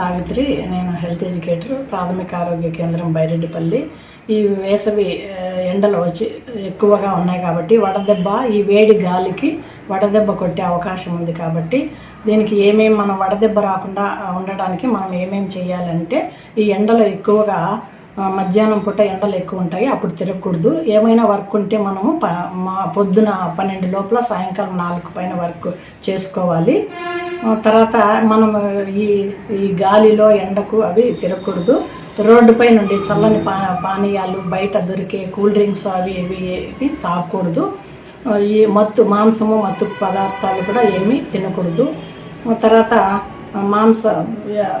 సావిత్రి నేను health educator ప్రాథమిక ఆరోగ్య కేంద్రం బైరెడ్డిపల్లి. ఈ వేసవి ఎండలు వచ్చి ఎక్కువగా ఉన్నాయి కాబట్టి వడదెబ్బ ఈ వేడి గాలికి వడదెబ్బ కొట్టే అవకాశం ఉంది కాబట్టి దీనికి ఏమేమి మనం వడదెబ్బ రాకుండా ఉండడానికి మనం ఏమేమి చేయాలంటే ఈ ఎండలు ఎక్కువగా మధ్యాహ్నం పూట ఎండలు ఎక్కువ ఉంటాయి అప్పుడు తిరగకూడదు. ఏమైనా వర్క్ ఉంటే మనము మా పొద్దున పన్నెండు లోపల సాయంకాలం నాలుగు పైన వర్క్ చేసుకోవాలి. తర్వాత మనం ఈ ఈ గాలిలో ఎండకు అవి తిరగకూడదు. రోడ్డుపై నుండి చల్లని పా పానీయాలు బయట దొరికే కూల్ డ్రింక్స్ అవి ఇవి ఏవి తాగకూడదు. ఈ మత్తు మాంసము మత్తు పదార్థాలు కూడా ఏమీ తినకూడదు. తర్వాత మాంస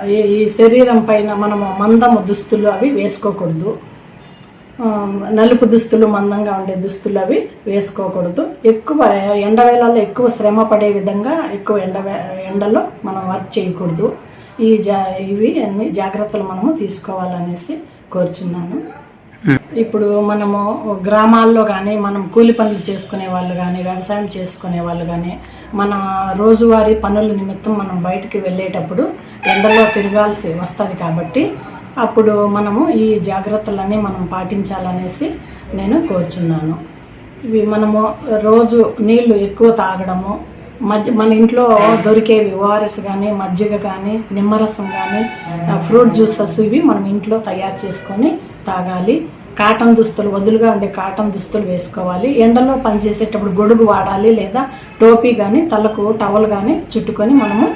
ఈ- శరీరం పైన మనము మందము దుస్తులు అవి వేసుకోకూడదు. నలుపు దుస్తులు మందంగా ఉండే దుస్తులు అవి వేసుకోకూడదు. ఎక్కువ ఎండవేళల్లో ఎక్కువ శ్రమ పడే విధంగా ఎక్కువ ఎండ ఎండలో మనం వర్క్ చేయకూడదు. ఈ జా ఇవి అన్ని జాగ్రత్తలు మనము తీసుకోవాలనేసి కోరుచున్నాను. ఇప్పుడు మనము గ్రామాల్లో కానీ మనం కూలి పనులు చేసుకునే వాళ్ళు కానీ వ్యవసాయం చేసుకునే వాళ్ళు కానీ మన రోజువారీ పనుల నిమిత్తం మనం బయటికి వెళ్ళేటప్పుడు ఎండలో తిరగాల్సి వస్తుంది కాబట్టి అప్పుడు మనము ఈ జాగ్రత్తలన్నీ మనం పాటించాలనేసి నేను కోరుచున్నాను. ఇవి మనము రోజు నీళ్ళు ఎక్కువ తాగడము మధ్య మన ఇంట్లో దొరికేవి ఓఆర్ఎస్ కానీ మజ్జిగ కానీ నిమ్మరసం కానీ ఫ్రూట్ జ్యూసెస్ ఇవి మనం ఇంట్లో తయారు చేసుకొని తాగాలి. కాటన్ దుస్తులు వదులుగా ఉండే కాటన్ దుస్తులు వేసుకోవాలి. ఎండలో పనిచేసేటప్పుడు గొడుగు వాడాలి లేదా టోపీ కానీ తలకు టవల్ కానీ చుట్టుకొని మనము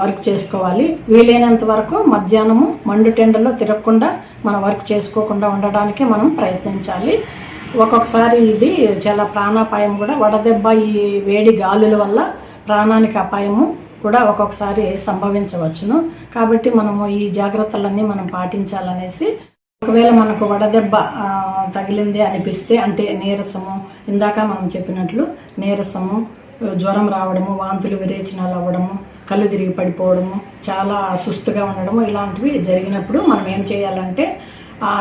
వర్క్ చేసుకోవాలి. వీలైనంత వరకు మధ్యాహ్నము మండు టెండలో తిరగకుండా మన వర్క్ చేసుకోకుండా ఉండడానికి మనం ప్రయత్నించాలి. ఒక్కొక్కసారి ఇది చాలా ప్రాణాపాయం కూడా. వడదెబ్బ ఈ వేడి గాలుల వల్ల ప్రాణానికి అపాయము కూడా ఒక్కొక్కసారి సంభవించవచ్చును. కాబట్టి మనము ఈ జాగ్రత్తలన్నీ మనం పాటించాలనేసి ఒకవేళ మనకు వడదెబ్బ తగిలింది అనిపిస్తే అంటే నీరసము ఇందాక మనం చెప్పినట్లు నీరసము జ్వరం రావడము వాంతులు విరేచనాలు అవ్వడము కళ్ళు తిరిగి పడిపోవడము చాలా సుస్తుగా ఉండడము ఇలాంటివి జరిగినప్పుడు మనం ఏం చేయాలంటే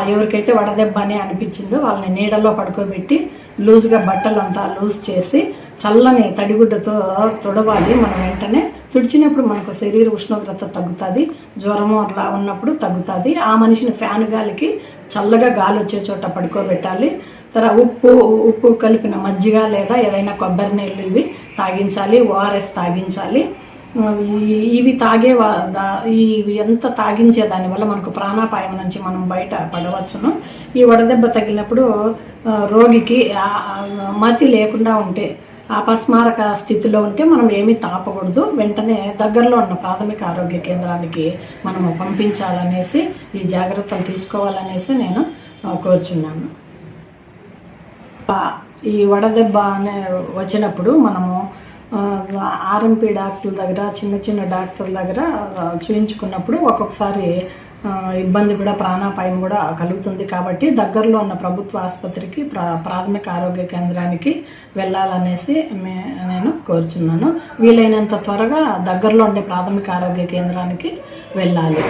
ఎవరికైతే వడదెబ్బ అని అనిపించిందో వాళ్ళని నీడలో పడుకోబెట్టి లూజ్గా బట్టలంతా లూజ్ చేసి చల్లని తడిగుడ్డతో తుడవాలి మనం వెంటనే. తుడిచినప్పుడు మనకు శరీర ఉష్ణోగ్రత తగ్గుతుంది జ్వరము అట్లా ఉన్నప్పుడు తగ్గుతుంది. ఆ మనిషిని ఫ్యాన్ గాలికి చల్లగా గాలి వచ్చే చోట పడుకోబెట్టాలి. తర్వాత ఉప్పు ఉప్పు కలిపిన మజ్జిగ లేదా ఏదైనా కొబ్బరి నీళ్ళు ఇవి తాగించాలి ఓఆర్ఎస్ తాగించాలి. ఇవి తాగే ఇవి ఎంత తాగించే దానివల్ల మనకు ప్రాణాపాయం నుంచి మనం బయట పడవచ్చును. ఈ వడదెబ్బ తగిలినప్పుడు రోగికి మతి లేకుండా ఉంటే అపస్మారక స్థితిలో ఉంటే మనం ఏమీ తాపకూడదు. వెంటనే దగ్గరలో ఉన్న ప్రాథమిక ఆరోగ్య కేంద్రానికి మనము పంపించాలనేసి ఈ జాగ్రత్తలు తీసుకోవాలనేసి నేను కోరుచున్నాను. ఈ వడదెబ్బ అనే వచ్చినప్పుడు మనము ఆర్ఎంపీ డాక్టర్ల దగ్గర చిన్న చిన్న డాక్టర్ల దగ్గర చూయించుకున్నప్పుడు ఒక్కొక్కసారి ఇబ్బంది కూడా ప్రాణాపాయం కూడా కలుగుతుంది. కాబట్టి దగ్గరలో ఉన్న ప్రభుత్వ ఆసుపత్రికి ప్రా ప్రాథమిక ఆరోగ్య కేంద్రానికి వెళ్ళాలనేసి నేను కోరుచున్నాను. వీలైనంత త్వరగా దగ్గరలో ఉండే ప్రాథమిక ఆరోగ్య కేంద్రానికి వెళ్ళాలి.